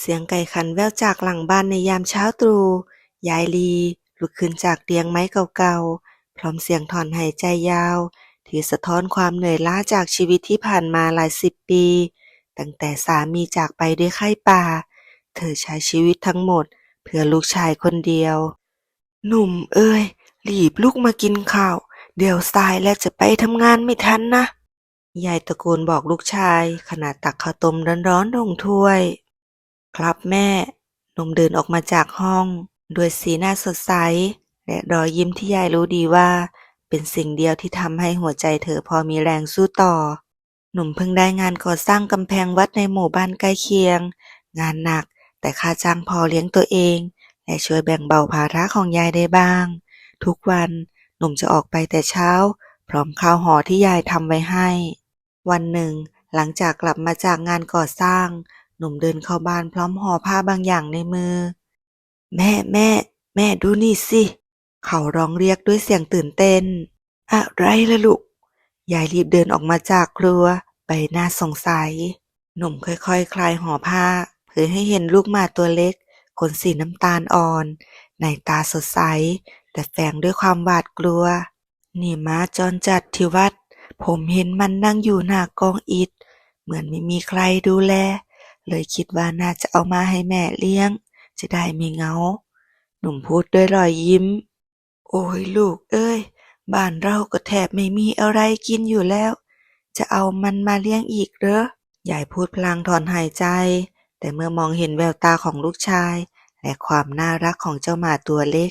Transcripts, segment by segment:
เสียงไก่ขันแว่วจากหลังบ้านในยามเช้าตรู่ ยายลีลุกขึ้นจากเตียงไม้เก่าๆ พร้อมเสียงถอนหายใจยาว ที่สะท้อนความเหนื่อยล้าจากชีวิตที่ผ่านมาหลายสิบปี ตั้งแต่สามีจากไปด้วยไข้ป่า เธอใช้ชีวิตทั้งหมด เพื่อลูกชายคนเดียว หนุ่มเอ้ยรีบลุกมากินข้าว เดี๋ยวสายแล้วจะไปทำงานไม่ทันนะ ยายตะโกนบอกลูกชาย ขณะตักข้าวต้มร้อนๆลงถ้วย ครับแม่ หนุ่มเดินออกมาจากห้อง ด้วยสีหน้าสดใส และรอยยิ้มที่ยายรู้ดีว่า เป็นสิ่งเดียวที่ทำให้หัวใจเธอพอมีแรงสู้ต่อ หนุ่มเพิ่งได้งานก่อสร้างกำแพงวัดในหมู่บ้านใกล้เคียง งานหนักแต่ค่าจ้างพอเลี้ยงตัวเอง และช่วยแบ่งเบาภาระของยายได้บ้าง ทุกวันหนุ่มจะออกไปแต่เช้า พร้อมข้าวห่อที่ยายทำไว้ให้ วันหนึ่ง หลังจากกลับมาจากงานก่อสร้าง หนุ่มเดินเข้าบ้านพร้อมห่อผ้าบางอย่างในมือ แม่แม่ แม่ดูนี่สิ เขาร้องเรียกด้วยเสียงตื่นเต้น อะไรล่ะลูก ยายรีบเดินออกมาจากครัวใบหน้าสงสัย หนุ่มค่อยๆคคลายห่อผ้าเพื่อให้เห็นลูกหมาตัวเล็ก ขนสีน้ำตาลอ่อน ในตาสดใส แต่แฝงด้วยความหวาดกลัว นี่ม้าจรจัดที่วัด ผมเห็นมันนั่งอยู่หน้ากองอิฐ เหมือนไม่มีใครดูแล เลยคิดว่าน่าจะเอามาให้แม่เลี้ยง จะได้ไม่เหงา หนุ่มพูดด้วยรอยยิ้ม โอ้ยลูกเอ้ย บ้านเราก็แทบไม่มีอะไรกินอยู่แล้ว จะเอามันมาเลี้ยงอีกเหรอยายพูดพลางถอนหายใจ แต่เมื่อมองเห็นแววตาของลูกชาย และความน่ารักของเจ้าหมาตัวเล็ก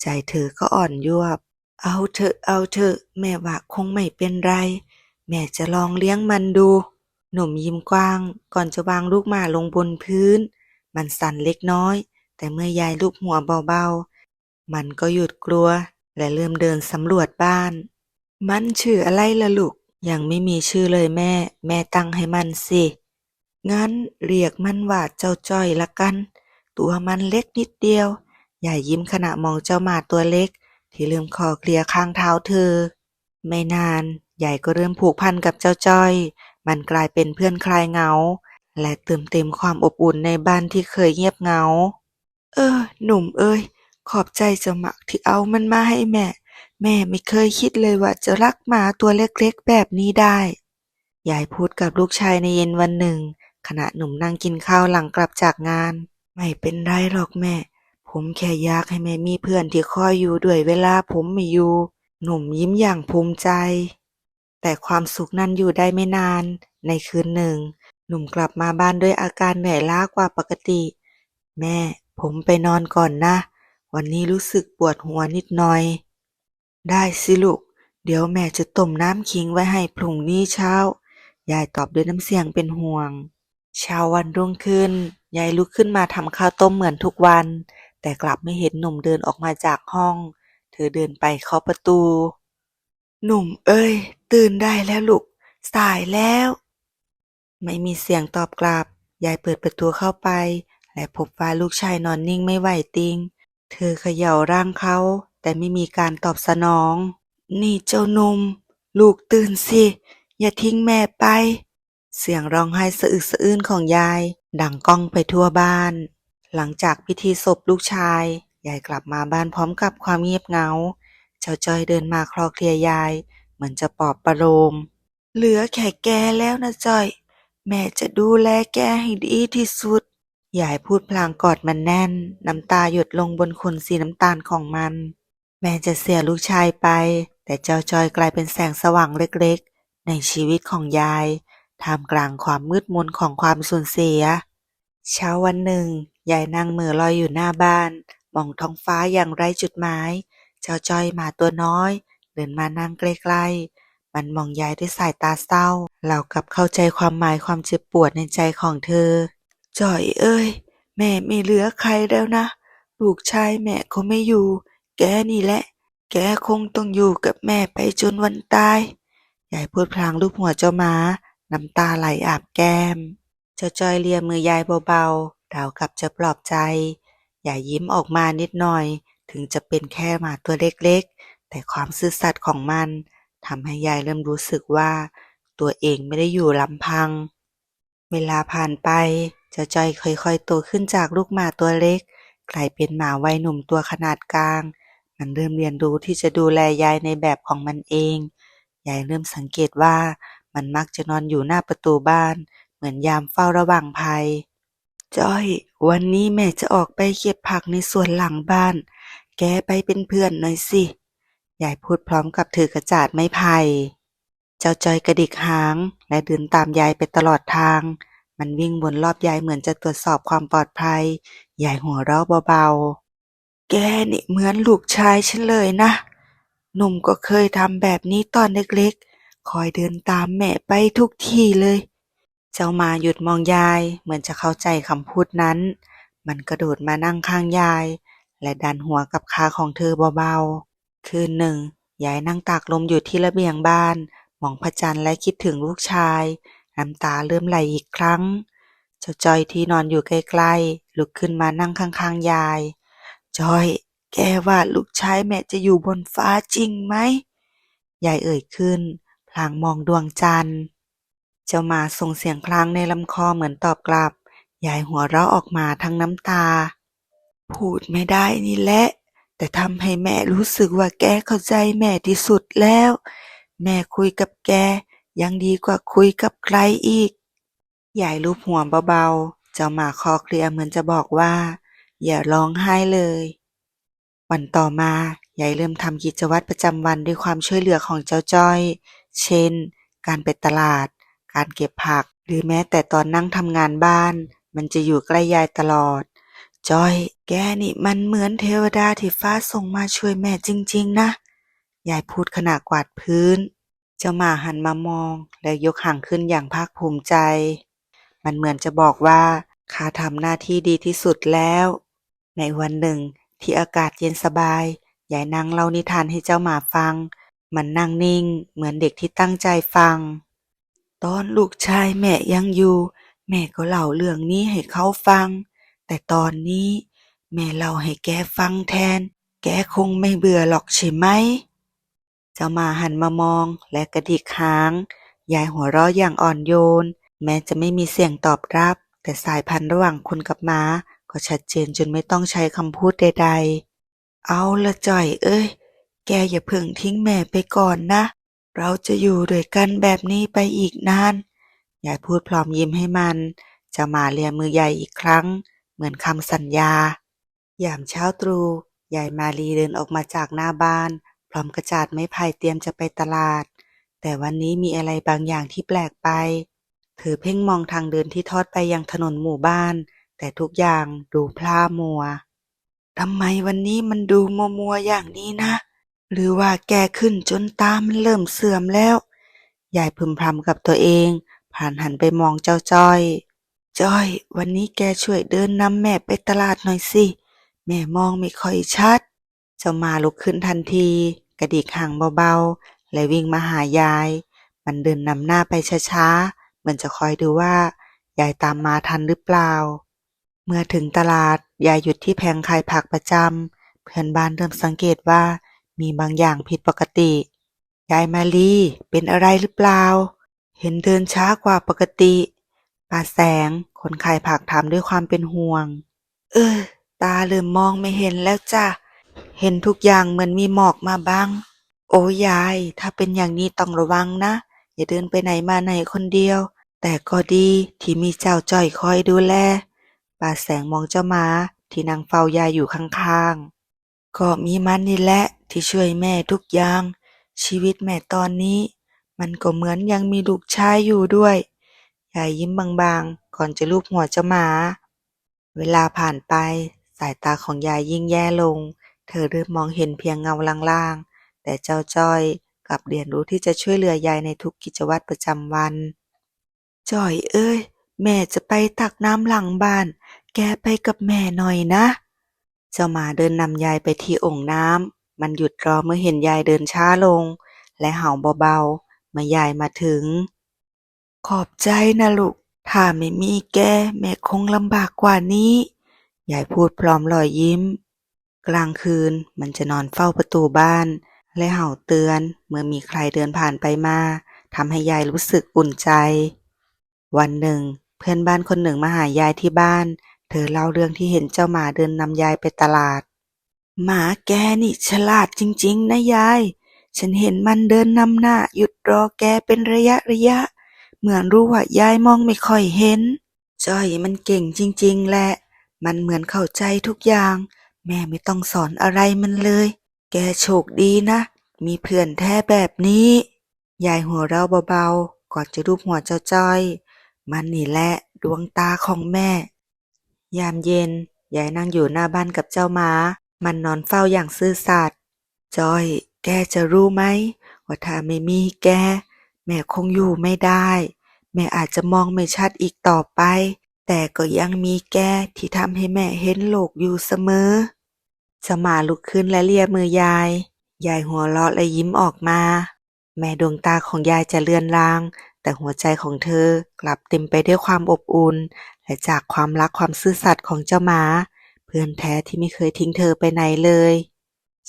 ใจเธอก็อ่อนยวบ เอาเถอะเอาเถอะแม่ว่าคงไม่เป็นไร แม่จะลองเลี้ยงมันดู หนุ่มยิ้มกว้างก่อนจะวางลูกหมาลงบนพื้น มันสั่นเล็กน้อย แต่เมื่อยายลูบหัวเบาๆ มันก็หยุดกลัว และเริ่มเดินสำรวจบ้าน มันชื่ออะไรล่ะลูก ยังไม่มีชื่อเลยแม่ แม่ตั้งให้มันสิ งั้นเรียกมันว่าเจ้าจ้อยละกัน ตัวมันเล็กนิดเดียวยายยิ้มขณะมองเจ้าหมาตัวเล็ก ที่ลืมคอเคลียข้างเท้าเธอ ไม่นานยายก็เริ่มผูกพันกับเจ้าจ้อย มันกลายเป็นเพื่อนคลายเหงา และเติมเต็มความอบอุ่นในบ้านที่เคยเงียบเหงา เออ หนุ่มเอ้ย ขอบใจจะมักที่เอามันมาให้แม่ แม่ไม่เคยคิดเลยว่าจะรักหมาตัวเล็กๆแบบนี้ได้ ยายพูดกับลูกชายในเย็นวันหนึ่ง ขณะหนุ่มนั่งกินข้าวหลังกลับจากงาน ไม่เป็นไรหรอกแม่ ผมแค่อยากให้แม่มีเพื่อนที่คอยอยู่ด้วยเวลาผมไม่อยู่ หนุ่มยิ้มอย่างภูมิใจ แต่ความสุขนั้นอยู่ได้ไม่นาน ในคืนหนึ่ง หนุ่มกลับมาบ้านด้วยอาการเหนื่อยล้ากว่าปกติ แม่ ผมไปนอนก่อนนะ วันนี้รู้สึกปวดหัวนิดหน่อย ได้สิลูก เดี๋ยวแม่จะต้มน้ำขิงไว้ให้พรุ่งนี้เช้า ยายตอบด้วยน้ำเสียงเป็นห่วง เช้าวันรุ่งขึ้น ยายลุกขึ้นมาทำข้าวต้มเหมือนทุกวัน แต่กลับไม่เห็นหนุ่มเดินออกมาจากห้อง เธอเดินไปเคาะประตู หนุ่มเอ้ย ตื่นได้แล้วลูก สายแล้ว ไม่มีเสียงตอบกลับ ยายเปิดประตูเข้าไป และพบว่าลูกชายนอนนิ่งไม่ไหวติง เธอเขย่าร่างเขา แต่ไม่มีการตอบสนอง นี่เจ้านุ่ม ลูกตื่นสิ อย่าทิ้งแม่ไป เสียงร้องไห้สะอึกสะอื้นของยาย ดังก้องไปทั่วบ้าน หลังจากพิธีศพลูกชาย ยายกลับมาบ้านพร้อมกับความเงียบเหงา เจ้าจอยเดินมาคลอเคลียร์ยาย เหมือนจะปลอบประโลม เหลือแค่แกแล้วนะจ้อย แม่จะดูแลแกให้ดีที่สุด ยายพูดพลางกอดมันแน่น น้ำตาหยดลงบนขนสีน้ำตาลของมัน แม้จะเสียลูกชายไป แต่เจ้าจอยกลายเป็นแสงสว่างเล็กๆ ในชีวิตของยาย ท่ามกลางความมืดมนของความสูญเสีย เช้าวันหนึ่ง ยายนั่งเมือลอยอยู่หน้าบ้าน มองท้องฟ้าอย่างไร้จุดหมาย เจ้าจอยมาตัวน้อย ดินมานั่งใกล้ ๆ มันมองยายด้วยสายตาเศร้าเรากับเข้าใจความหมายความเจ็บปวดในใจของเธอ จ่อยเอ้ย แม่ไม่เหลือใครแล้วนะ ลูกชายแม่ก็ไม่อยู่ แกนี่แหละ แกคงต้องอยู่กับแม่ไปจนวันตาย ยายพูดพลางลูบหัวเจ้าหมาน้ำตาไหลอาบแก้ม เจ้าจอยเลียมือยายเบาๆราวกับจะปลอบใจยายยิ้มออกมานิดหน่อย ถึงจะเป็นแค่หมาตัวเล็กๆ แต่ความซื่อสัตย์ของมันทำให้ยายเริ่มรู้สึกว่า ตัวเองไม่ได้อยู่ลำพัง เวลาผ่านไปเจ้าจ้อยค่อยๆโตขึ้นจากลูกหมาตัวเล็ก กลายเป็นหมาวัยหนุ่มตัวขนาดกลาง มันเริ่มเรียนรู้ที่จะดูแลยายในแบบของมันเอง ยายเริ่มสังเกตว่ามันมักจะนอนอยู่หน้าประตูบ้าน เหมือนยามเฝ้าระวังภัย จ้อย วันนี้แม่จะออกไปเก็บผักในสวนหลังบ้าน แกไปเป็นเพื่อนหน่อยสิ ยายพูดพร้อมกับถือกระจาดไม้ไผ่ เจ้าจอยกระดิกหาง และเดินตามยายไปตลอดทาง มันวิ่งวนรอบยายเหมือนจะตรวจสอบความปลอดภัย ยายหัวเราะเบาๆ แกนี่เหมือนลูกชายฉันเลยนะ หนุ่มก็เคยทำแบบนี้ตอนเล็กๆ คอยเดินตามแม่ไปทุกที่เลย เจ้ามาหยุดมองยายเหมือนจะเข้าใจคำพูดนั้น มันกระโดดมานั่งข้างยาย และดันหัวกับขาของเธอเบาๆ คืนหนึ่ง ยายนั่งตากลมอยู่ที่ระเบียงบ้าน มองพระจันทร์และคิดถึงลูกชาย น้ำตาเริ่มไหลอีกครั้ง เจ้าจ้อยที่นอนอยู่ใกล้ๆ ลุกขึ้นมานั่งข้างๆ ยาย จ้อย แกว่าลูกชายแม่จะอยู่บนฟ้าจริงไหม ยายเอ่ยขึ้น พลางมองดวงจันทร์ เจ้ามาส่งเสียงคลางในลำคอเหมือนตอบกลับ ยายหัวเราะออกมาทั้งน้ำตา พูดไม่ได้นี่แหละ แต่ทำให้แม่รู้สึกว่าแกเข้าใจแม่ที่สุดแล้ว แม่คุยกับแกยังดีกว่าคุยกับใครอีกยายลูบหัวเบาๆ เจ้าหมาคอเคลียเหมือนจะบอกว่า อย่าร้องไห้เลย วันต่อมายายเริ่มทำกิจวัตรประจำวันด้วยความช่วยเหลือของเจ้าจ้อย เช่น การไปตลาด การเก็บผัก หรือแม้แต่ตอนนั่งทำงานบ้าน มันจะอยู่ใกล้ยายตลอด จอย แกนี่มันเหมือนเทวดาที่ฟ้าส่งมาช่วยแม่จริง ๆ นะ ยายพูดขณะกวาดพื้น เจ้าหมาหันมามอง และยกหางขึ้นอย่างภาคภูมิใจ มันเหมือนจะบอกว่าข้าทำหน้าที่ดีที่สุดแล้ว ในวันหนึ่ง ที่อากาศเย็นสบาย ยายนั่งเล่านิทานให้เจ้าหมาฟัง มันนั่งนิ่ง เหมือนเด็กที่ตั้งใจฟัง ตอนลูกชายแม่ยังอยู่ แม่ก็เล่าเรื่องนี้ให้เขาฟัง แต่ตอนนี้แม่เล่าให้แกฟังแทน แกคงไม่เบื่อหรอกใช่ไหม เจ้ามาหันมามองและกระดิกหาง ยายหัวเราะอย่างอ่อนโยน แม้จะไม่มีเสียงตอบรับ แต่สายพันธุ์ระหว่างคุณกับม้า ก็ชัดเจนจนไม่ต้องใช้คำพูดใด ๆ เอาละจ่อยเอ้ย แกอย่าเพิ่งทิ้งแม่ไปก่อนนะ เราจะอยู่ด้วยกันแบบนี้ไปอีกนาน ยายพูดพร้อมยิ้มให้มัน จะมาเลียมือยายอีกครั้ง เหมือนคำสัญญายามเช้าตรู่ยายมาลีเดินออกมาจากหน้าบ้าน พร้อมกระจาดไม้ไผ่เตรียมจะไปตลาด แต่วันนี้มีอะไรบางอย่างที่แปลกไป เธอเพ่งมองทางเดินที่ทอดไปยังถนนหมู่บ้าน แต่ทุกอย่างดูพร่ามัวทำไมวันนี้มันดูมัวมัวอย่างนี้นะ หรือว่าแกขึ้นจนตามันเริ่มเสื่อมแล้ว ยายพึมพำกับตัวเอง ผ่านหันไปมองเจ้าจ้อย จ้อย วันนี้แกช่วยเดินนำแม่ไปตลาดหน่อยสิ แม่มองไม่ค่อยชัด เจ้ามาลุกขึ้นทันที กระดิกหางเบาๆ และวิ่งมาหายาย มันเดินนำหน้าไปช้าๆเหมือนจะคอยดูว่า ยายตามมาทันหรือเปล่า เมื่อถึงตลาด ยายหยุดที่แผงขายผักประจำ เพื่อนบ้านเริ่มสังเกตว่า มีบางอย่างผิดปกติ ยายมาลีเป็นอะไรหรือเปล่า เห็นเดินช้ากว่าปกติ ป้าแสง คนขายผักถามด้วยความเป็นห่วง เออ ตาเริ่มมองไม่เห็นแล้วจ้ะ เห็นทุกอย่างเหมือนมีหมอกมาบ้าง โอ้ยาย ถ้าเป็นอย่างนี้ต้องระวังนะ อย่าเดินไปไหนมาไหนคนเดียว แต่ก็ดีที่มีเจ้าจ้อยคอยดูแลป้าแสงมองเจ้าม้าที่นางเฝ้ายายอยู่ข้างๆ ก็มีมันนี่แหละที่ช่วยแม่ทุกอย่าง ชีวิตแม่ตอนนี้ มันก็เหมือนยังมีลูกชายอยู่ด้วยายยิ้มบางๆ ก่อนจะลูบหัวเจ้าหมา เวลาผ่านไป สายตาของยายยิ่งแย่ลง เธอเริ่มมองเห็นเพียงเงาลางๆ แต่เจ้าจ้อยกลับเรียนรู้ที่จะช่วยเหลือยายในทุกกิจวัตรประจำวัน จ้อยเอ้ย แม่จะไปตักน้ำหลังบ้าน แกไปกับแม่หน่อยนะ เจ้าหมาเดินนำยายไปที่โอ่งน้ำ มันหยุดรอเมื่อเห็นยายเดินช้าลง และเห่าเบาๆ เมื่อยายมาถึง ขอบใจนะลูก ถ้าไม่มีแก แม่คงลำบากกว่านี้ ยายพูดพร้อมรอยยิ้ม กลางคืนมันจะนอนเฝ้าประตูบ้าน และเห่าเตือนเมื่อมีใครเดินผ่านไปมาทำให้ยายรู้สึกอุ่นใจ วันหนึ่ง เพื่อนบ้านคนหนึ่งมาหายายที่บ้าน เธอเล่าเรื่องที่เห็นเจ้าหมาเดินนำยายไปตลาด หมาแกนี่ฉลาดจริง ๆ นะยาย ฉันเห็นมันเดินนำหน้าหยุดรอแกเป็นระยะระยะ เหมือนรู้ว่ายายมองไม่ค่อยเห็น จ้อยมันเก่งจริง ๆ แหละ มันเหมือนเข้าใจทุกอย่าง แม่ไม่ต้องสอนอะไรมันเลย แกโชคดีนะ มีเพื่อนแท้แบบนี้ ยายหัวเราเบาๆ ก่อนจะรูปหัวเจ้าจ้อย มันนี่แหละดวงตาของแม่ ยามเย็น ยายนั่งอยู่หน้าบ้านกับเจ้าหมา มันนอนเฝ้าอย่างซื่อสัตย์จอย แกจะรู้ไหมว่าถ้าไม่มีแก แม่คงอยู่ไม่ได้ แม่อาจจะมองไม่ชัดอีกต่อไป แต่ก็ยังมีแกที่ทำให้แม่เห็นโลกอยู่เสมอ สมาลุกขึ้นและเลียมือยาย ยายหัวเราะและยิ้มออกมา แม้ดวงตาของยายจะเลือนลาง แต่หัวใจของเธอกลับเต็มไปด้วยความอบอุ่น และจากความรักความซื่อสัตย์ของเจ้าหมา เพื่อนแท้ที่ไม่เคยทิ้งเธอไปไหนเลย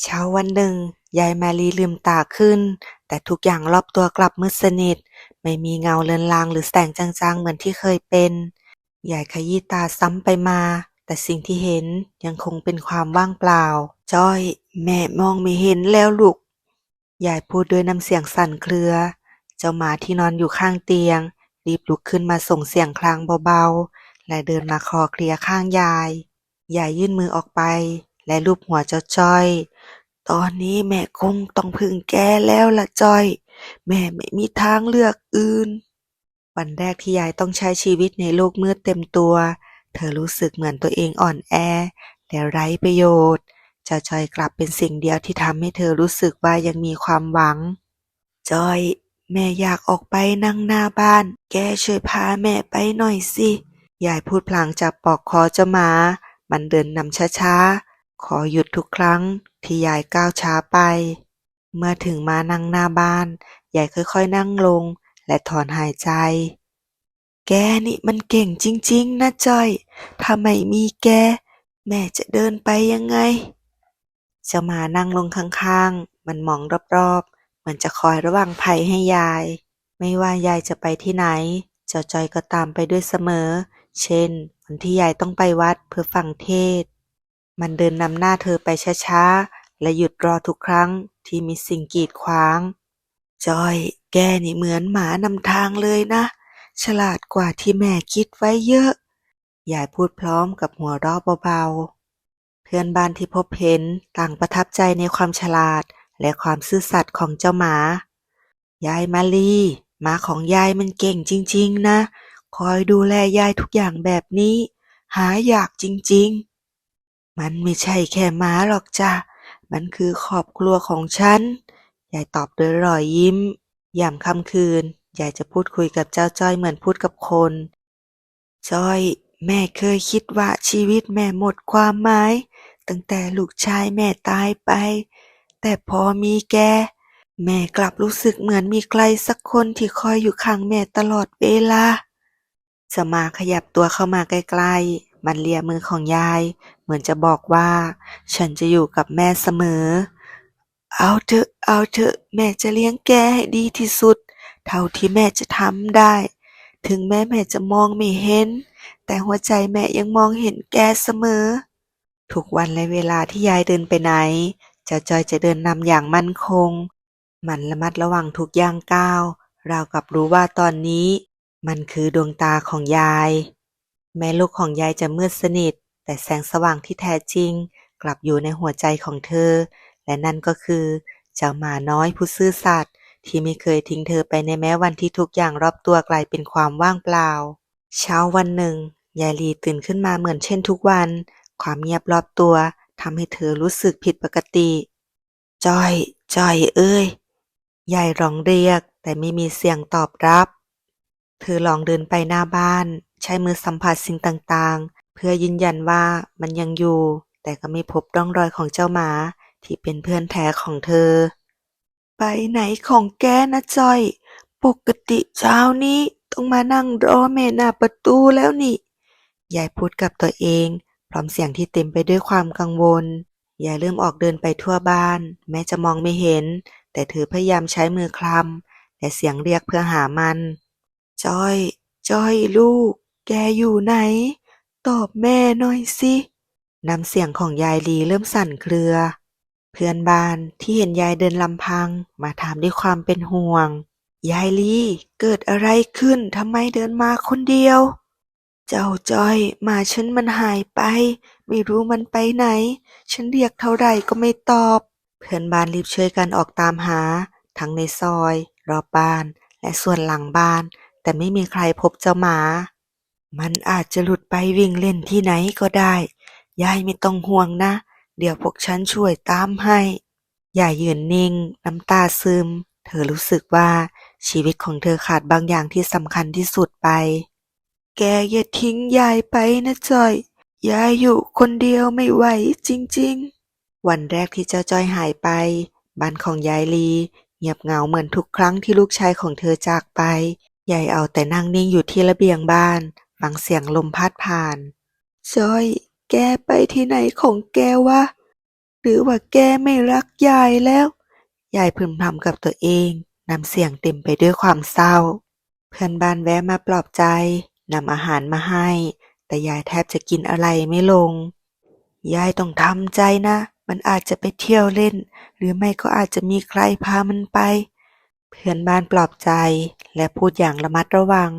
เช้าวันหนึ่ง ยายมาลีลืมตาขึ้น แต่ทุกอย่างรอบตัวกลับมืดสนิท ไม่มีเงาเลือนลางหรือแสงจางๆ เหมือนที่เคยเป็น ยายขยี้ตาซ้ำไปมา แต่สิ่งที่เห็นยังคงเป็นความว่างเปล่า จ้อย แม่มองไม่เห็นแล้วลูก ยายพูดด้วยน้ำเสียงสั่นเครือ เจ้าหมาที่นอนอยู่ข้างเตียง รีบลุกขึ้นมาส่งเสียงคลางเบาๆ และเดินมาคลอเคลียข้างยาย ยายยื่นมือออกไป และลูบหัวเจ้าจ้อย ตอนนี้แม่คงต้องพึ่งแกแล้วล่ะจ้อย แม่ไม่มีทางเลือกอื่น วันแรกที่ยายต้องใช้ชีวิตในโลกมืดเต็มตัว เธอรู้สึกเหมือนตัวเองอ่อนแอ และไร้ประโยชน์เจ้าจอยกลับเป็นสิ่งเดียวที่ทำให้เธอรู้สึกว่ายังมีความหวัง จอย แม่อยากออกไปนั่งหน้าบ้าน แกช่วยพาแม่ไปหน่อยสิยายพูดพลางจับปอกคอเจ้าหมา มันเดินนำช้าๆ ขอหยุดทุกครั้งที่ยายก้าวช้าไป เมื่อถึงมานั่งหน้าบ้าน ยายค่อยๆ นั่งลง และถอนหายใจ แกนี่มันเก่งจริง ๆ นะจ้อยถ้าไม่มีแก แม่จะเดินไปยังไงเจ้าหมานั่งลงข้างๆ มันมองรอบๆเหมือนจะคอยระวังภัยให้ยาย ไม่ว่ายายจะไปที่ไหน เจ้าจอยก็ตามไปด้วยเสมอ เช่น วันที่ยายต้องไปวัดเพื่อฟังเทศ มันเดินนำหน้าเธอไปช้าๆ และหยุดรอทุกครั้งที่มีสิ่งกีดขวาง จอย แกนี่เหมือนหมานำทางเลยนะ ฉลาดกว่าที่แม่คิดไว้เยอะ ยายพูดพร้อมกับหัวเราะเบาๆ เพื่อนบ้านที่พบเห็นต่างประทับใจในความฉลาดและความซื่อสัตย์ของเจ้าหมา ยายมาลีหมาของยายมันเก่งจริง ๆ นะ คอยดูแลยายทุกอย่างแบบนี้ หายากจริง ๆ มันไม่ใช่แค่หมาหรอกจ้ะ มันคือครอบครัวของฉัน ยายตอบด้วยรอยยิ้ม ยามค่ำคืน ยายจะพูดคุยกับเจ้าจ้อยเหมือนพูดกับคน จ้อย แม่เคยคิดว่าชีวิตแม่หมดความหมาย ตั้งแต่ลูกชายแม่ตายไป แต่พอมีแก แม่กลับรู้สึกเหมือนมีใครสักคนที่คอยอยู่ข้างแม่ตลอดเวลา สมาขยับตัวเข้ามาใกล้ๆ มันเลียมือของยาย เหมือนจะบอกว่า ฉันจะอยู่กับแม่เสมอ เอาเถอะ เอาเถอะ แม่จะเลี้ยงแกให้ดีที่สุด เท่าที่แม่จะทำได้ ถึงแม้แม่จะมองไม่เห็น แต่หัวใจแม่ยังมองเห็นแกเสมอ ทุกวันและเวลาที่ยายเดินไปไหนจ้าจอยจะเดินนำอย่างมั่นคง มันระมัดระวังทุกย่างก้าว ราวกับรู้ว่าตอนนี้ มันคือดวงตาของยาย แม้โลกของยายจะมืดสนิท แต่แสงสว่างที่แท้จริง กลับอยู่ในหัวใจของเธอ และนั่นก็คือเจ้าหมาน้อยผู้ซื่อสัตย์ที่ไม่เคยทิ้งเธอไปในแม้วันที่ทุกอย่างรอบตัวกลายเป็นความว่างเปล่า เช้าวันหนึ่งยายลีตื่นขึ้นมาเหมือนเช่นทุกวัน ความเงียบรอบตัวทำให้เธอรู้สึกผิดปกติ จอยจอยเอ้ยยายร้องเรียกแต่ไม่มีเสียงตอบรับ เธอลองเดินไปหน้าบ้าน ใช้มือสัมผัสสิ่งต่างๆ พื่อยืนยันว่ามันยังอยู่ แต่ก็ไม่พบร่องรอยของเจ้าหมา ที่เป็นเพื่อนแท้ของเธอ ไปไหนของแกนะจอย ปกติเช้านี้ต้องมานั่งรอแม่หน้าประตูแล้วนี่ ยายพูดกับตัวเอง พร้อมเสียงที่เต็มไปด้วยความกังวล ยายเริ่มออกเดินไปทั่วบ้าน แม้จะมองไม่เห็น แต่เธอพยายามใช้มือคลำและเสียงเรียกเพื่อหามัน จอย จอยลูก แกอยู่ไหน ตอบแม่หน่อยสิน้ำเสียงของยายลีเริ่มสั่นเครือ เพื่อนบ้านที่เห็นยายเดินลำพังมาถามด้วยความเป็นห่วง ยายลีเกิดอะไรขึ้นทำไมเดินมาคนเดียว เจ้าจ้อยมาฉันมันหายไป ไม่รู้มันไปไหน ฉันเรียกเท่าไหร่ก็ไม่ตอบ เพื่อนบ้านรีบช่วยกันออกตามหา ทั้งในซอย รอบบ้าน และส่วนหลังบ้าน แต่ไม่มีใครพบเจ้าหมา มันอาจจะหลุดไปวิ่งเล่นที่ไหนก็ได้ ยายไม่ต้องห่วงนะ เดี๋ยวพวกฉันช่วยตามให้ ยายยืนนิ่ง น้ำตาซึม เธอรู้สึกว่าชีวิตของเธอขาดบางอย่างที่สำคัญที่สุดไป แกอย่าทิ้งยายไปนะจอย ยายอยู่คนเดียวไม่ไหวจริง ๆ วันแรกที่เจ้าจอยหายไป บ้านของยายลีเงียบเหงาเหมือนทุกครั้งที่ลูกชายของเธอจากไป ยายเอาแต่นั่งนิ่งอยู่ที่ระเบียงบ้าน ฟังเสียงลมพัดผ่าน จอย แกไปที่ไหนของแกวะ หรือว่าแกไม่รักยายแล้ว ยายพึมพำกับตัวเอง น้ำเสียงเต็มไปด้วยความเศร้า เพื่อนบ้านแวะมาปลอบใจ นำอาหารมาให้ แต่ยายแทบจะกินอะไรไม่ลง ยายต้องทำใจนะ มันอาจจะไปเที่ยวเล่น หรือไม่ก็อาจจะมีใครพามันไป เพื่อนบ้านปลอบใจและพูดอย่างระมัดระวัง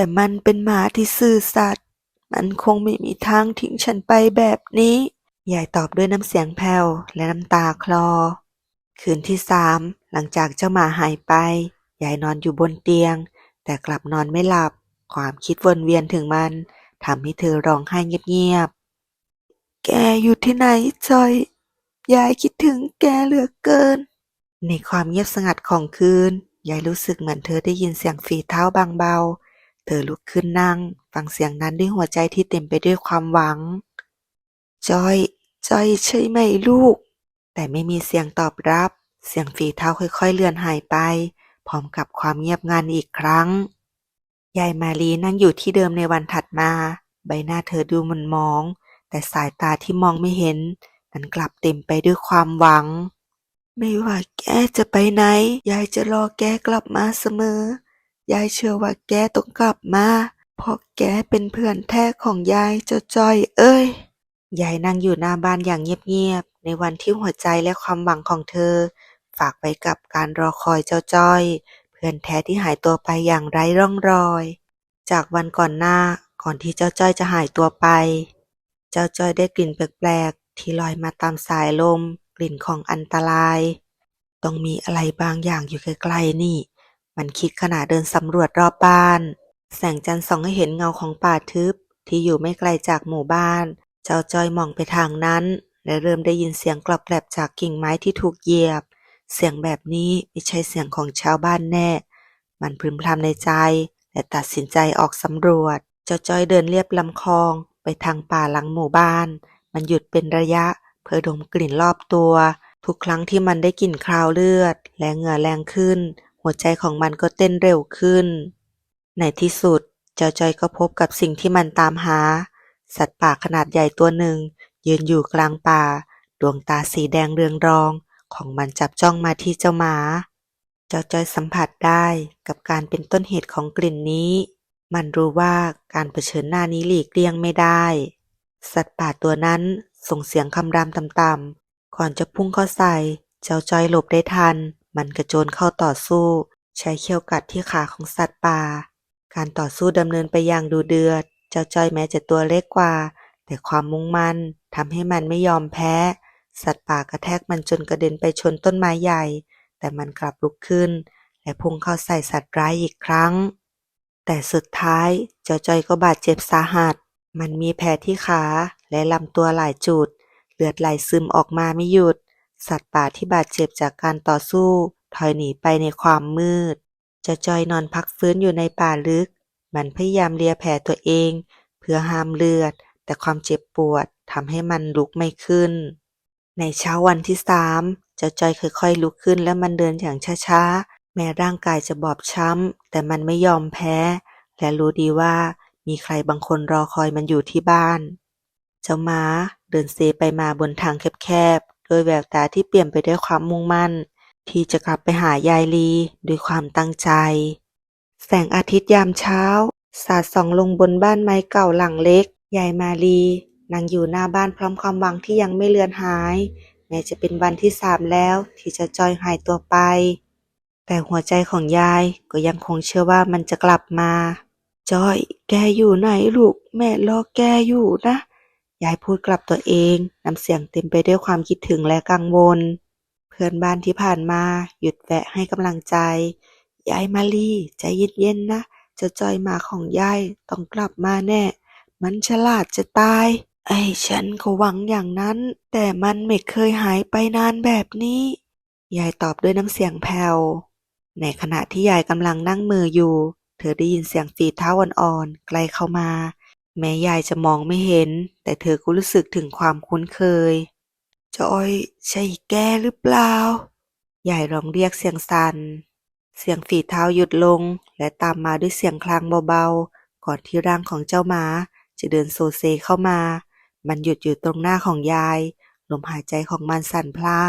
แต่มันเป็นหมาที่ซื่อสัตย์มันคงไม่มีทางทิ้งฉันไปแบบนี้ ยายตอบด้วยน้ำเสียงแผ่วและน้ำตาคลอ คืนที่สามหลังจากเจ้าหมาหายไป ยายนอนอยู่บนเตียง แต่กลับนอนไม่หลับ ความคิดวนเวียนถึงมันทำให้เธอร้องไห้เงียบๆ แกอยู่ที่ไหนจอย ยายคิดถึงแกเหลือเกิน ในความเงียบสงัดของคืน ยายรู้สึกเหมือนเธอได้ยินเสียงฝีเท้าบางเบา เธอลุกขึ้นนั่ง ฟังเสียงนั้นด้วยหัวใจที่เต็มไปด้วยความหวัง จอย จอยใช่ไหมลูก แต่ไม่มีเสียงตอบรับ เสียงฝีเท้าค่อยๆเลือนหายไป พร้อมกับความเงียบงันอีกครั้ง ยายมาลีนั่งอยู่ที่เดิมในวันถัดมา ใบหน้าเธอดูมันมอง แต่สายตาที่มองไม่เห็นนั้นกลับเต็มไปด้วยความหวัง ไม่ว่าแกจะไปไหน ยายจะรอแกกลับมาเสมอ ยายเชื่อว่าแกต้องกลับมา เพราะแกเป็นเพื่อนแท้ของยายเจ้าจ้อย เอ้ย ยายนั่งอยู่หน้าบ้านอย่างเงียบๆ ในวันที่หัวใจและความหวังของเธอ ฝากไว้กับการรอคอยเจ้าจ้อย เพื่อนแท้ที่หายตัวไปอย่างไร้ร่องรอย จากวันก่อนหน้าก่อนที่เจ้าจ้อยจะหายตัวไป เจ้าจ้อยได้กลิ่นแปลกๆ ที่ลอยมาตามสายลม กลิ่นของอันตราย ต้องมีอะไรบางอย่างอยู่ใกล้ๆนี่ มันคิดขณะเดินสำรวจรอบบ้าน แสงจันทร์ส่องให้เห็นเงาของป่าทึบ ที่อยู่ไม่ไกลจากหมู่บ้าน เจ้าจอยมองไปทางนั้น และเริ่มได้ยินเสียงกรอบแกรบจากกิ่งไม้ที่ถูกเหยียบ เสียงแบบนี้ไม่ใช่เสียงของชาวบ้านแน่ มันพึมพำในใจ และตัดสินใจออกสำรวจ เจ้าจอยเดินเลียบลำคลอง ไปทางป่าหลังหมู่บ้าน มันหยุดเป็นระยะ เพื่อดมกลิ่นรอบตัว ทุกครั้งที่มันได้กลิ่นคราวเลือด และเหงื่อแรงขึ้น หัวใจของมันก็เต้นเร็วขึ้น ในที่สุด เจ้าจอยก็พบกับสิ่งที่มันตามหา สัตว์ป่าขนาดใหญ่ตัวหนึ่ง ยืนอยู่กลางป่า ดวงตาสีแดงเรืองรอง ของมันจับจ้องมาที่เจ้าหมา เจ้าจอยสัมผัสได้กับการเป็นต้นเหตุของกลิ่นนี้ มันรู้ว่าการเผชิญหน้านี้หลีกเลี่ยงไม่ได้ สัตว์ป่าตัวนั้นส่งเสียงคำรามต่ำๆก่อนจะพุ่งเข้าใส่ เจ้าจอยหลบได้ทัน มันกระโจนเข้าต่อสู้ ใช้เขี้ยวกัดที่ขาของสัตว์ป่า การต่อสู้ดำเนินไปอย่างดูเดือด เจ้าจ้อยแม้จะตัวเล็กกว่า แต่ความมุ่งมั่นทำให้มันไม่ยอมแพ้ สัตว์ป่ากระแทกมันจนกระเด็นไปชนต้นไม้ใหญ่ แต่มันกลับลุกขึ้น และพุ่งเข้าใส่สัตว์ร้ายอีกครั้ง แต่สุดท้ายเจ้าจ้อยก็บาดเจ็บสาหัส มันมีแผลที่ขาและลำตัวหลายจุด เลือดไหลซึมออกมาไม่หยุด สัตว์ป่าที่บาดเจ็บจากการต่อสู้ ถอยหนีไปในความมืดจ้าจ้อยนอนพักฟื้นอยู่ในป่าลึก มันพยายามเลียแผลตัวเอง เพื่อห้ามเลือด แต่ความเจ็บปวดทำให้มันลุกไม่ขึ้น ในเช้าวันที่สามเจ้าจอยค่อยๆลุกขึ้นและมันเดินอย่างช้าๆ แม้ร่างกายจะบอบช้ำ แต่มันไม่ยอมแพ้ และรู้ดีว่ามีใครบางคนรอคอยมันอยู่ที่บ้าน เจ้าม้าเดินเซไปมาบนทางแคบๆ โดยแววตาที่เปลี่ยมไปด้วยความมุ่งมั่น ที่จะกลับไปหายายลีด้วยความตั้งใจ แสงอาทิตย์ยามเช้า สาดส่องลงบนบ้านไม้เก่าหลังเล็ก ยายมาลีนั่งอยู่หน้าบ้านพร้อมความหวังที่ยังไม่เลือนหาย แม้จะเป็นวันที่สามแล้วที่จะจอยหายตัวไป แต่หัวใจของยายก็ยังคงเชื่อว่ามันจะกลับมา จอย แกอยู่ไหนลูก แม่รอแกอยู่นะ ยายพูดกลับตัวเอง น้ำเสียงเต็มไปด้วยความคิดถึงและกังวล เพื่อนบ้านที่ผ่านมาหยุดแวะให้กำลังใจ ยายมาลีใจเย็นๆนะจ้าจอยหมาของยายต้องกลับมาแน่ มันฉลาดจะตาย ไอ้ฉันก็หวังอย่างนั้น แต่มันไม่เคยหายไปนานแบบนี้ ยายตอบด้วยน้ำเสียงแผ่ว ในขณะที่ยายกำลังนั่งมืออยู่ เธอได้ยินเสียงฝีเท้าอ่อนๆใกล้เข้ามา แม้ยายจะมองไม่เห็น แต่เธอก็รู้สึกถึงความคุ้นเคย จอยใช่แกหรือเปล่ายายร้องเรียกเสียงสั่น เสียงฝีเท้าหยุดลง และตามมาด้วยเสียงคลางเบาๆ ก่อนที่ร่างของเจ้าหมาจะเดินโซเซเข้ามา มันหยุดอยู่ตรงหน้าของยาย ลมหายใจของมันสั่นพล่า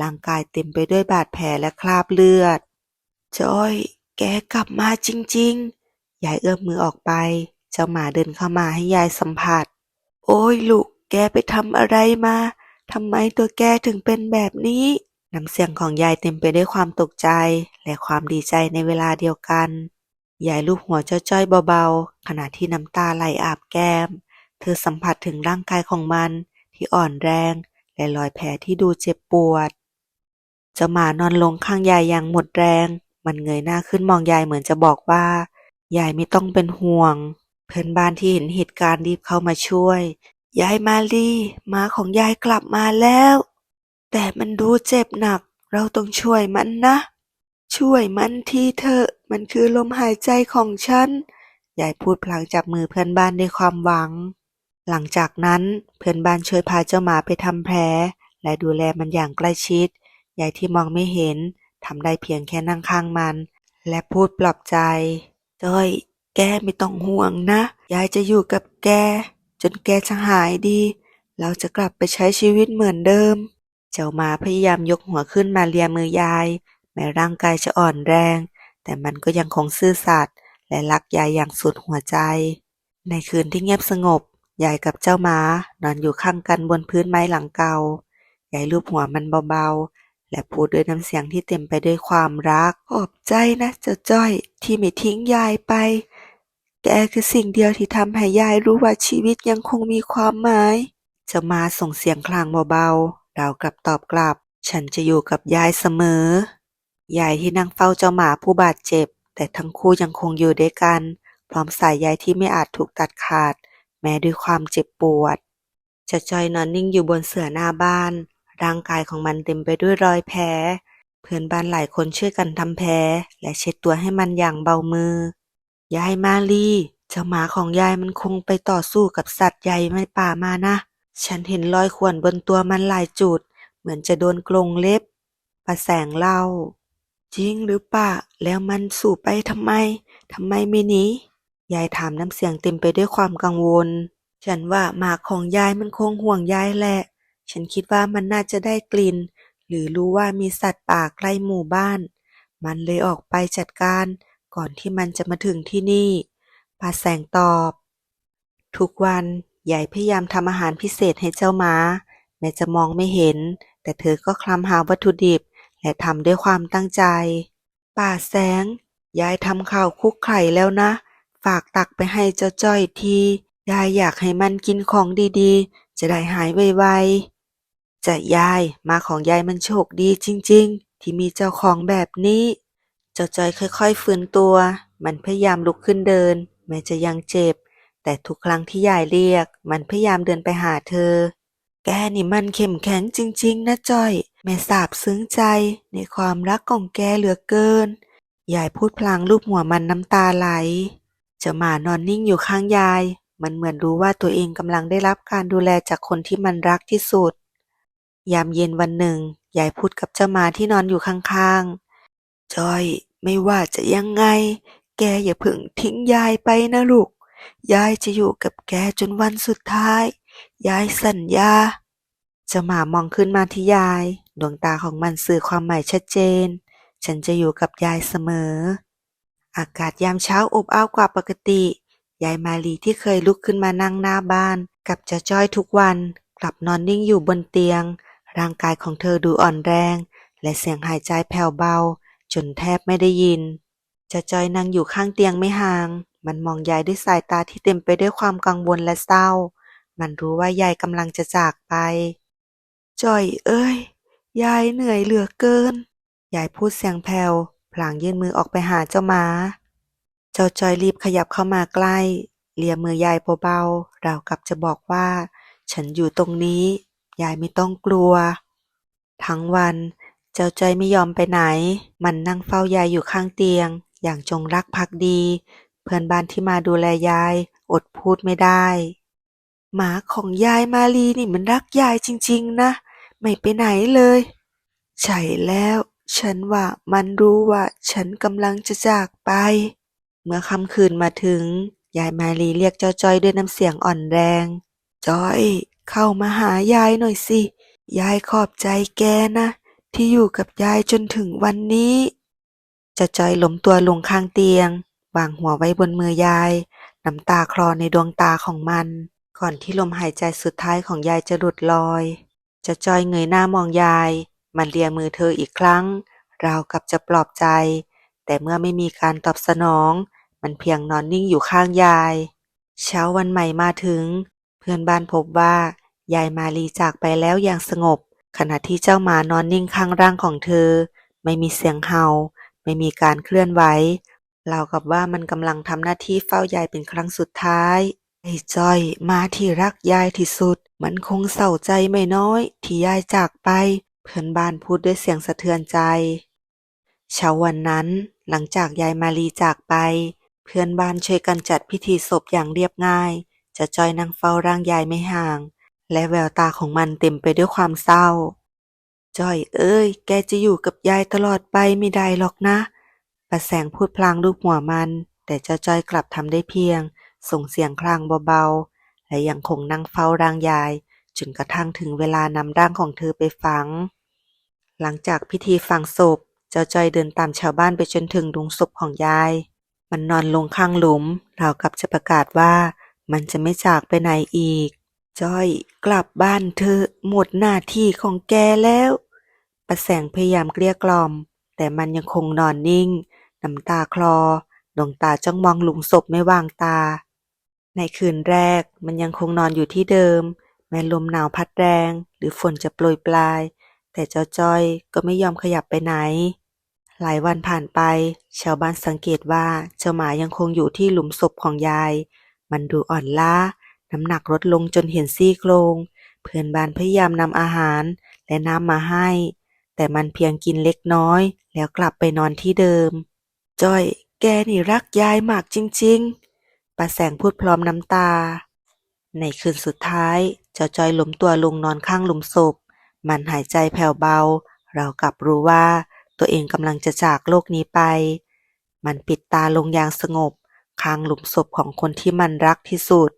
ร่างกายเต็มไปด้วยบาดแผลและคราบเลือด จอย แกกลับมาจริง ๆ ยายเอื้อมมือออกไป เจ้าหมาเดินเข้ามาให้ยายสัมผัส โอ้ยลูกแกไปทำอะไรมาทำไมตัวแกถึงเป็นแบบนี้น้ำเสียงของยายเต็มไปด้วยความตกใจ และความดีใจในเวลาเดียวกัน ยายลูบหัวเจ้าจ้อยเบาๆ ขณะที่น้ำตาไหลอาบแก้ม เธอสัมผัสถึงร่างกายของมันที่อ่อนแรง และรอยแผลที่ดูเจ็บปวด เจ้าหมานอนลงข้างยายอย่างหมดแรง มันเงยหน้าขึ้นมองยายเหมือนจะบอกว่า ยายไม่ต้องเป็นห่วง พื่อนบ้านที่เห็นเหตุการณ์รีบเข้ามาช่วย ยายมาลีหมาของยายกลับมาแล้ว แต่มันดูเจ็บหนัก เราต้องช่วยมันนะ ช่วยมันทีเถอะ มันคือลมหายใจของฉัน ยายพูดพลางจับมือเพื่อนบ้านด้วยความหวัง หลังจากนั้นเพื่อนบ้านช่วยพาเจ้าหมาไปทำแผล และดูแลมันอย่างใกล้ชิด ยายที่มองไม่เห็นทำได้เพียงแค่นั่งข้างมัน และพูดปลอบใจจ้อย แกไม่ต้องห่วงนะ ยายจะอยู่กับแก จนแกจะหายดี เราจะกลับไปใช้ชีวิตเหมือนเดิม เจ้ามาพยายามยกหัวขึ้นมาเลียมือยาย แม้ร่างกายจะอ่อนแรง แต่มันก็ยังคงซื่อสัตย์และรักยายอย่างสุดหัวใจ ในคืนที่เงียบสงบ ยายกับเจ้าหมานอนอยู่ข้างกันบนพื้นไม้หลังเก่ายายลูบหัวมันเบาๆ และพูดด้วยน้ำเสียงที่เต็มไปด้วยความรัก ขอบใจนะเจ้าจ้อยที่ไม่ทิ้งยายไป แกคือสิ่งเดียวที่ทำให้ยายรู้ว่าชีวิตยังคงมีความหมายจ้ามาส่งเสียงคลางเบาๆ ดาวกลับตอบกลับ ฉันจะอยู่กับยายเสมอ ยายที่นั่งเฝ้าเจ้าหมาผู้บาดเจ็บ แต่ทั้งคู่ยังคงอยู่ด้วยกัน พร้อมสายใยที่ไม่อาจถูกตัดขาด แม้ด้วยความเจ็บปวด จะจอยนอนนิ่งอยู่บนเสื่อหน้าบ้าน ร่างกายของมันเต็มไปด้วยรอยแผล เพื่อนบ้านหลายคนช่วยกันทำแผลและเช็ดตัวให้มันอย่างเบามือ ยายมาลีเจ้าหมาของยายมันคงไปต่อสู้กับสัตว์ใหญ่ในป่ามานะ ฉันเห็นรอยข่วนบนตัวมันหลายจุด เหมือนจะโดนกรงเล็บประแสงเล่า จริงหรือปล่า แล้วมันสู่ไปทำไมทำไมไม่หนียายถามน้ำเสียงเต็มไปด้วยความกังวล ฉันว่าหมาของยายมันคงห่วงยายแหละ ฉันคิดว่ามันน่าจะได้กลิ่น หรือรู้ว่ามีสัตว์ป่าใกล้หมู่บ้าน มันเลยออกไปจัดการ ก่อนที่มันจะมาถึงที่นี่ป้าแสงตอบ ทุกวันยายพยายามทำอาหารพิเศษให้เจ้าหมา แม้จะมองไม่เห็น แต่เธอก็คลำหาวัตถุดิบ และทำด้วยความตั้งใจ ป่าแสง ยายทำข้าวคุกไข่แล้วนะ ฝากตักไปให้เจ้าจ้อยทียายอยากให้มันกินของดีๆ จะได้หายไวๆจะยายมาของยายมันโชคดีจริง ๆ ที่มีเจ้าของแบบนี้ เจ้าจอยค่อยๆฟื้นตัว มันพยายามลุกขึ้นเดิน แม้จะยังเจ็บ แต่ทุกครั้งที่ยายเรียก มันพยายามเดินไปหาเธอ แกนี่มันเข้มแข็งจริง ๆ นะจอย แม่สาบซึ้งใจในความรักของแกเหลือเกิน ยายพูดพลางลูบหัวมันน้ำตาไหลเจ้าหมานอนนิ่งอยู่ข้างยาย มันเหมือนรู้ว่าตัวเองกำลังได้รับการดูแลจากคนที่มันรักที่สุด ยามเย็นวันหนึ่ง ยายพูดกับเจ้าหมาที่นอนอยู่ข้างๆ จอยไม่ว่าจะยังไง แกอย่าเพิ่งทิ้งยายไปนะลูก ยายจะอยู่กับแกจนวันสุดท้าย ยายสัญญาจ้าหมามองขึ้นมาที่ยาย ดวงตาของมันสื่อความหมายชัดเจน ฉันจะอยู่กับยายเสมอ อากาศยามเช้าอบอ้าวกว่าปกติ ยายมาลีที่เคยลุกขึ้นมานั่งหน้าบ้าน กับจะจ้อยทุกวัน กลับนอนนิ่งอยู่บนเตียง ร่างกายของเธอดูอ่อนแรง และเสียงหายใจแผ่วเบา จนแทบไม่ได้ยินจะจอยนั่งอยู่ข้างเตียงไม่ห่าง มันมองยายด้วยสายตาที่เต็มไปด้วยความกังวลและเศร้า มันรู้ว่ายายกำลังจะจากไป จอยเอ้ย ยายเหนื่อยเหลือเกิน ยายพูดเสียงแผ่ว พลางยื่นมือออกไปหาเจ้าหมา เจ้าจอยรีบขยับเข้ามาใกล้ เลียมือยายเบาๆ ราวกับจะบอกว่า ฉันอยู่ตรงนี้ ยายไม่ต้องกลัว ทั้งวัน เจ้าจอยไม่ยอมไปไหน มันนั่งเฝ้ายายอยู่ข้างเตียง อย่างจงรักภักดี เพื่อนบ้านที่มาดูแลยาย อดพูดไม่ได้ หมาของยายมาลีนี่มันรักยายจริง ๆ นะ ไม่ไปไหนเลย ใช่แล้ว ฉันว่ามันรู้ว่าฉันกำลังจะจากไป เมื่อค่ำคืนมาถึง ยายมาลีเรียกเจ้าจ้อยด้วยน้ำเสียงอ่อนแรง จ้อย เข้ามาหายายหน่อยสิ ยายขอบใจแกนะ ที่อยู่กับยายจนถึงวันนี้จ้าจ้อยล้มตัวลงข้างเตียง วางหัวไว้บนมือยาย น้ำตาคลอในดวงตาของมัน ก่อนที่ลมหายใจสุดท้ายของยายจะหลุดลอย จะจอยเงยหน้ามองยาย มันเลียมือเธออีกครั้ง ราวกับจะปลอบใจ แต่เมื่อไม่มีการตอบสนอง มันเพียงนอนนิ่งอยู่ข้างยาย เช้าวันใหม่มาถึง เพื่อนบ้านพบว่ายายมาลีจากไปแล้วอย่างสงบ ขณะที่เจ้าหมานอนนิ่งข้างร่างของเธอ ไม่มีเสียงเห่า ไม่มีการเคลื่อนไหวราวกับว่ามันกำลังทำหน้าที่เฝ้ายายเป็นครั้งสุดท้าย ไอ้จ้อยมาที่รักยายที่สุด มันคงเศร้าใจไม่น้อย ที่ยายจากไป เพื่อนบ้านพูดด้วยเสียงสะเทือนใจ เช้าวันนั้น หลังจากยายมาลีจากไป เพื่อนบ้านช่วยกันจัดพิธีศพอย่างเรียบง่าย จะจอยนั่งเฝ้าร่างยายไม่ห่าง และแววตาของมันเต็มไปด้วยความเศร้า จ้อยเอ้ย แกจะอยู่กับยายตลอดไปไม่ได้หรอกนะประแสงพูดพลางรูปหัวมัน แต่เจ้าจ้อยกลับทำได้เพียง ส่งเสียงคลางเบาๆ และยังคงนั่งเฝ้าร่างยาย จนกระทั่งถึงเวลานำร่างของเธอไปฝัง หลังจากพิธีฝังศพ เจ้าจ้อยเดินตามชาวบ้านไปจนถึงหลุมศพของยาย มันนอนลงข้างหลุมราวกับจะประกาศว่า มันจะไม่จากไปไหนอีก จ้อยกลับบ้านเธอะหมดหน้าที่ของแกแล้วประแสงพยายามเกลี้ยกล่อม แต่มันยังคงนอนนิ่ง น้ำตาคลอ ดวงตาจ้องมองหลุมศพไม่วางตา ในคืนแรกมันยังคงนอนอยู่ที่เดิม แม้ลมหนาวพัดแรง หรือฝนจะโปรยปลาย แต่เจ้าจ้อยก็ไม่ยอมขยับไปไหน หลายวันผ่านไป ชาวบ้านสังเกตว่าเจ้าหมายังคงอยู่ที่หลุมศพของยาย มันดูอ่อนล้า น้ำหนักลดลงจนเห็นซี่โครง เพื่อนบ้านพยายามนำอาหารและน้ำมาให้ แต่มันเพียงกินเล็กน้อย แล้วกลับไปนอนที่เดิม จ้อย แกนี่รักยายมากจริง ๆป้าแสงพูดพร้อมน้ำตา ในคืนสุดท้ายเจ้าจอยล้มตัวลงนอนข้างหลุมศพ มันหายใจแผ่วเบา เรากลับรู้ว่าตัวเองกำลังจะจากโลกนี้ไป มันปิดตาลงอย่างสงบ ข้างหลุมศพของคนที่มันรักที่สุด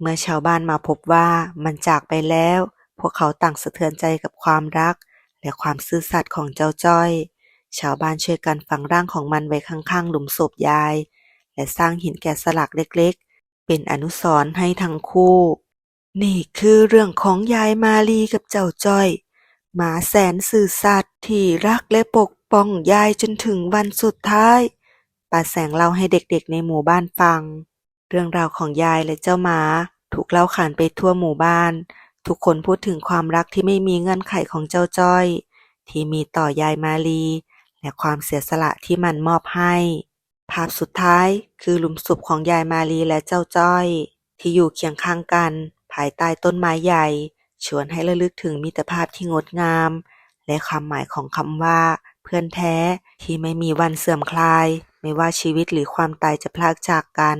เมื่อชาวบ้านมาพบว่ามันจากไปแล้ว พวกเขาต่างสะเทือนใจกับความรัก และความซื่อสัตย์ของเจ้าจ้อย ชาวบ้านช่วยกันฝังร่างของมันไว้ข้างๆ หลุมศพยาย และสร้างหินแกะสลักเล็กๆ เป็นอนุสรณ์ให้ทั้งคู่ นี่คือเรื่องของยายมาลีกับเจ้าจ้อยหมาแสนซื่อสัตย์ที่รักและปกป้องยายจนถึงวันสุดท้ายป้าแสงเล่าให้เด็กๆในหมู่บ้านฟัง เรื่องราวของยายและเจ้าหมาถูกเล่าขานไปทั่วหมู่บ้าน ทุกคนพูดถึงความรักที่ไม่มีเงื่อนไขของเจ้าจ้อย ที่มีต่อยายมาลี และความเสียสละที่มันมอบให้ ภาพสุดท้ายคือหลุมศพของยายมาลีและเจ้าจ้อย ที่อยู่เคียงข้างกัน ภายใต้ต้นไม้ใหญ่ ชวนให้ระลึกถึงมิตรภาพที่งดงาม และความหมายของคำว่า เพื่อนแท้ที่ไม่มีวันเสื่อมคลาย ไม่ว่าชีวิตหรือความตายจะพลากจากกัน